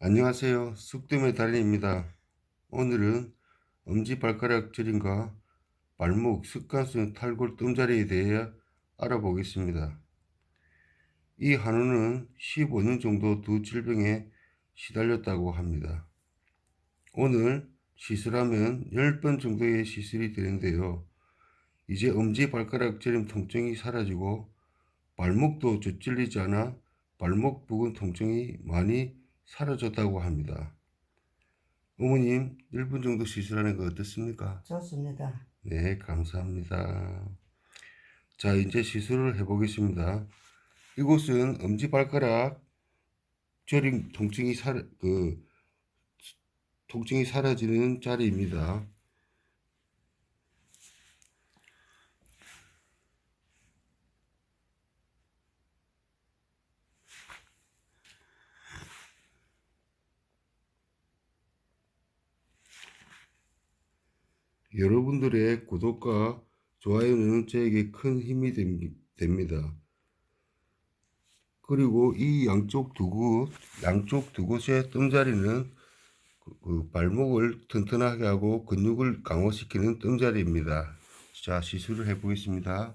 안녕하세요. 쑥뜸의 달인입니다. 오늘은 엄지발가락 저림과 발목 습관성 탈골 뜸자리에 대해 알아보겠습니다. 이 한우는 15년 정도 두 질병에 시달렸다고 합니다. 오늘 시술하면 10번 정도의 시술이 되는데요. 이제 엄지발가락 저림 통증이 사라지고 발목도 저찔리지 않아 발목 부근 통증이 많이 사라졌다고 합니다. 어머님, 1분 정도 시술하는 거 어떻습니까? 좋습니다. 네, 감사합니다. 자, 이제 시술을 해보겠습니다. 이곳은 엄지발가락 저림 통증이 사, 그, 통증이 사라지는 자리입니다. 여러분들의 구독과 좋아요는 저에게 큰 힘이 됨- 됩니다. 그리고 이 양쪽 두 곳, 양쪽 두 곳의 뜸자리는 그- 그 발목을 튼튼하게 하고 근육을 강화시키는 뜸자리입니다. 자, 시술을 해보겠습니다.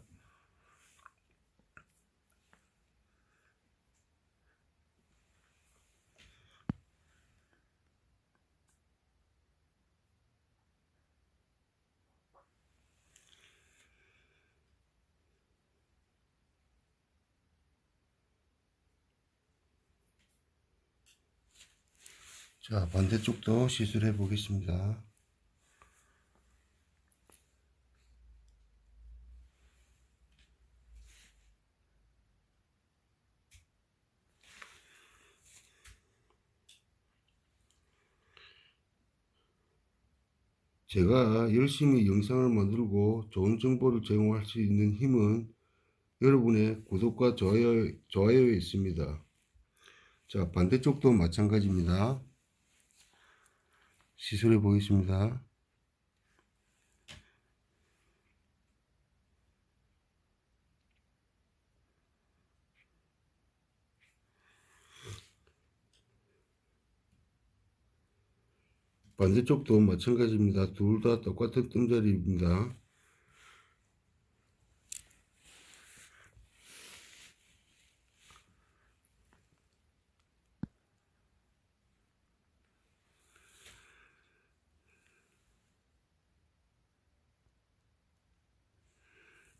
자, 반대쪽도 시술해 보겠습니다. 제가 열심히 영상을 만들고 좋은 정보를 제공할 수 있는 힘은 여러분의 구독과 좋아요, 좋아요에 있습니다. 자, 반대쪽도 마찬가지입니다. 시술해 보겠습니다. 반대쪽도 마찬가지입니다. 둘 다 똑같은 뜸자리입니다.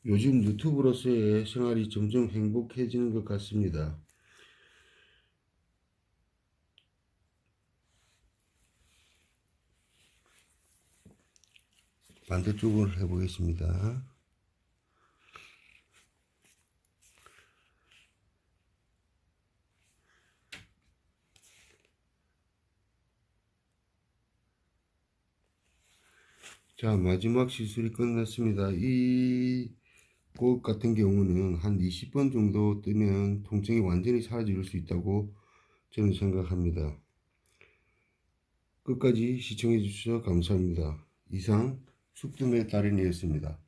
요즘 유튜브로서의 생활이 점점 행복해지는 것 같습니다. 반대쪽을 해보겠습니다. 자, 마지막 시술이 끝났습니다. 이 곳 같은 경우는 한 20번 정도 뜨면 통증이 완전히 사라질 수 있다고 저는 생각합니다. 끝까지 시청해 주셔서 감사합니다. 이상 숙tum의 달인이었습니다.